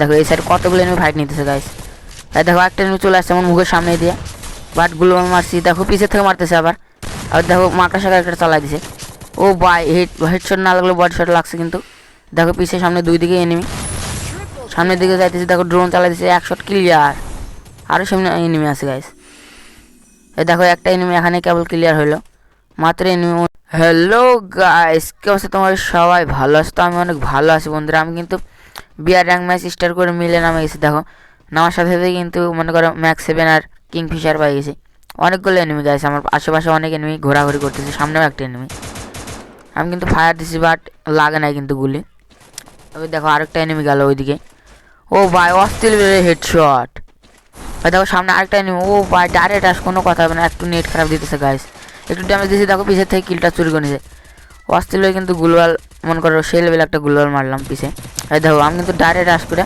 দেখো, এই সাইড কতগুলো এনিমি ফাইট নিতেছে গাইস এই দেখো, একটা এনিমি চলে আসছে আমার মুখের সামনে দিয়ে। বাটগুলো মারছি। দেখো পিছে থেকে মারতেছে আবার। আর দেখো মাকা শাখা একটা চালাই দিছে। ও বাই হেড হেডশট না লাগল বডি শট লাগছে কিন্তু। দেখো পিছে সামনে দুই দিকে এনিমি সামনের দিকে যাইতেছে, দেখো ড্রোন চালাই দিছে, এক শট ক্লিয়ার আরও সামনে এনিমি আছে গাইস এই দেখো, একটা এনিমি এখানে কেবল ক্লিয়ার হলো মাত্র এনিমি হ্যালো গাইস কেউ আছে? তোমার সবাই ভালো আছো? তো আমি অনেক ভালো আছি, বন্ধুরা। আমি কিন্তু বিয়ার র্যাঙ্ক ম্যাচ স্টার করে মিলে নামে গেছে, দেখো। নামার সাথে সাথে কিন্তু মনে করো ম্যাক্স সেভেন আর কিংফিশার পাই গেছি। অনেকগুলো এনিমি গাইছে আমার আশেপাশে অনেক এনিমি ঘোরাঘুরি করতেছে, সামনেও একটা এনিমি আমি কিন্তু ফায়ার দিছি বাট লাগে নাই কিন্তু গুলি। তবে দেখো, আরেকটা এনিমি গেল ওইদিকে। ও ভাই, অস্থির হেডশট ভাই, দেখো, সামনে আরেকটা এনিমি ও ভাই ডাইরেক্ট আস কোনো কথা হবে না, একটু নেট খারাপ দিতেছে গাইস একটু ড্যামেজ দিয়েছি, দেখো, পিছের থেকে কিলটা চুরি করে নিয়েছে অস্থির হয়ে কিন্তু গুলওয়াল, মনে করো সেই লেভেল একটা গুলওয়াল মারলাম পিছে। এই দেখো, আমি কিন্তু ডাইরেক্ট আস করে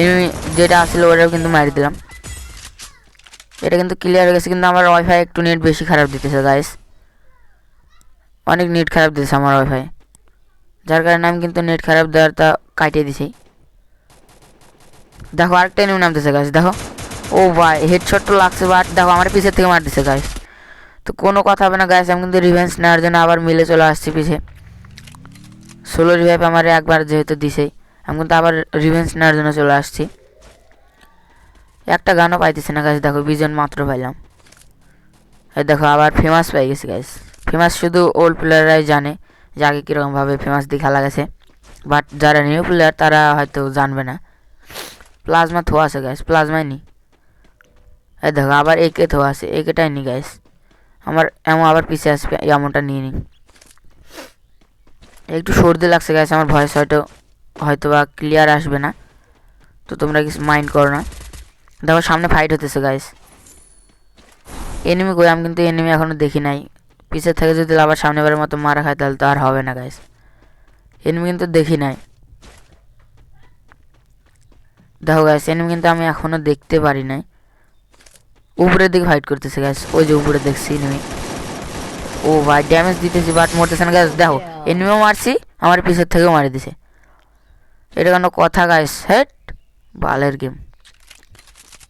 এনিমি যেটা আসছিল ওটাও কিন্তু মারি দিলাম। এটা কিন্তু ক্লিয়ার হয়ে গেছে, কিন্তু আমার ওয়াইফাই একটু নেট বেশি খারাপ দিতেছে গাইস অনেক নেট খারাপ দিতেছে আমার ওয়াইফাই যার কারণে আমি কিন্তু নেট খারাপ দেওয়ার তা কাটিয়ে দিছি। দেখো, আরেকটা এনিমি নামতেছে গাছ দেখো। ও ভাই হেডশট তো লাগছে বাট দেখো, আমার পিছের থেকে মার দিছে গাছ তো কোনো কথা হবে না গাছ আমি কিন্তু রিভেন্স নেওয়ার জন্য আবার মিলে চলে আসছি পিছে। ষোলো রিভাইভ আমার একবার যেহেতু দিছেই, আমি কিন্তু আবার রিভেন্স নেওয়ার জন্য চলে আসছি। একটা গানও পাইতেছি না গাছ দেখো, বিজন মাত্র পাইলাম। এই দেখো, আবার ফেমাস পাই গেছি গাইস ফেমাস শুধু ওল্ড প্লেয়াররাই জানে যে আগে কীরকমভাবে ফেমাস দিয়ে খেলা গেছে বাট যারা নিউ প্লেয়ার তারা হয়তো জানবে না। প্লাজমা থোয়া আছে গাইস প্লাজমাই নি এই দেখো, আবার একে থোয়া আছে একেটাই নি গাইস আমার, এমন আবার পিছিয়ে আসবে এমনটা নিয়ে নিই একটু সর্দি লাগছে গাইস আমার ভয়েস হয়তো হয়তো বা ক্লিয়ার আসবে না। তো তোমরা কিছু মাইন্ড করো না। দেখো সামনে ফাইট হতেছে গাইস এনিমি কই আমি কিন্তু এনিমি এখনও দেখি নাই। পিছের থেকে যদি আবার সামনেবারের মতো মারা খায় তাহলে তো আর হবে না গাইস এনিমি কিন্তু দেখি নাই। দেখো গাইস এনিমি কিন্তু আমি এখনও দেখতে পারি নাই। উপরের দিকে ফাইট করতেছে গ্যাস ওই যে উপরে দেখছি এনিমি ও ভাই ড্যামেজ দিতেছি বাট মরতেছে না গাইস দেখো এনিমিও মারছি, আমার পিছের থেকেও মারি দিছে। এটা কোনো কথা গাইস হেট, বালের গেম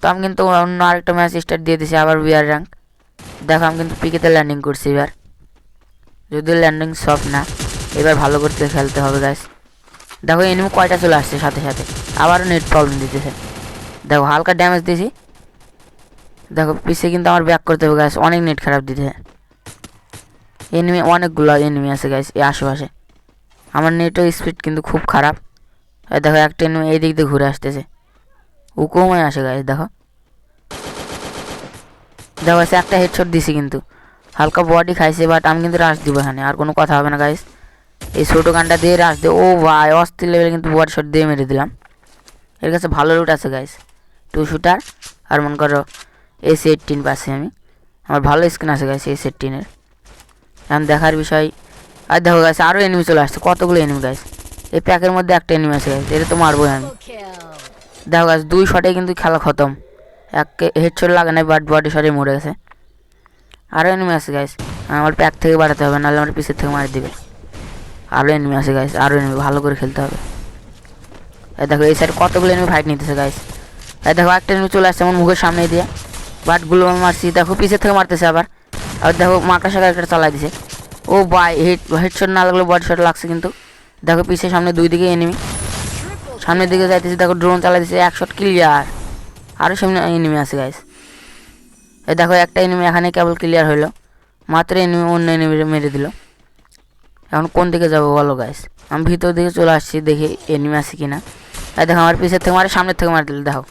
তো আমি কিন্তু অন্য আরেকটা ম্যাচ স্টার্ট দিয়ে দিছি, আবার বিয়ার র্যাঙ্ক দেখো, আমি কিন্তু পিকেতে ল্যান্ডিং করছি এবার। যদি ল্যান্ডিং সব না, এবার ভালো করতে খেলতে হবে গাইস দেখো এনিমি কয়টা চলে আসছে সাথে সাথে। আবারও নেট প্রবলেম দিতেছে। দেখো, হালকা ড্যামেজ দিয়েছি দেখো পিছিয়ে কিন্তু আমার ব্যাক করতে হবে গাইস অনেক নেট খারাপ দিতেছে এনিমি অনেকগুলো এনিমি আছে গাইস এই আশেপাশে। আমার নেটও স্পিড কিন্তু খুব খারাপ। দেখো, একটা এনিমি এই দিক দিয়ে ঘুরে আসতেছে। উকুমে আসে গাইস দেখো। দেখো, সে একটা হেডশট দিছি কিন্তু। হালকা বডি খাইছে বাট আমি কিন্তু রাশ দিব এখানে, আর কোনো কথা হবে না গাইস এই ছোটো গানটা দিয়ে রাশ দিয়ে, ও ভাই, অস্থির লেভেলে কিন্তু বডি শট দিয়ে মেরে দিলাম। এর কাছে ভালো লুট আছে গাইস টু শুটার আর মনে করো এস এইটিন পাচ্ছি আমি। আমার ভালো স্ক্রিন আছে গাইস এস এইটিনের এখন দেখার বিষয়, আর দেখো গাইস আরও এনিমি চলে আসছে, কতগুলো এনিমি গাইস এই প্যাকের মধ্যে একটা এনিমি আছে গাইস এটা তো মারবোই আমি। দেখো গাছ দুই শটে কিন্তু খেলা খতম। এক হেডশট লাগে নাই বাট বডি শটে মরে গেছে। আরও এনিমি আছে গাইস আমার প্যাক থেকে বাড়াতে হবে, নাহলে আমার পিছের থেকে মারি দিবে। আরও এনিমি আছে গাইস আরও এনিমি ভালো করে খেলতে হবে। দেখো, এই সাইড কতগুলো এনিমি ফাইট নিতেছে গাইস এই দেখো, একটা এনিমি চলে আসছে আমার মুখের সামনে দিয়ে। বাট মারছি। দেখো, পিছের থেকে মারতেছে আবার। আর দেখো মাকা শাখা একটা চালাই দিছে। ও বাই হেড হেডশট না লাগল বডি শট লাগছে কিন্তু। দেখো পিছে সামনে দুই দিকে এনিমি সামনের দিকে যাইতেছে, দেখো ড্রোন চালাই দিছে, এক শট ক্লিয়ার আরও সামনে এনিমি আছে গাইস এই দেখো, একটা এনিমি এখানে কেবল ক্লিয়ার হইল। মাত্র এনিমি অন্য এনিমি মেরে দিল। এখন কোন দিকে যাব বলো গাইস আমি ভিতর দিকে চলে আসছি, দেখি এনিমি আছে কিনা। এই দেখো, আমার পিছের থেকে মারে, সামনের থেকে মার দিল, দেখো।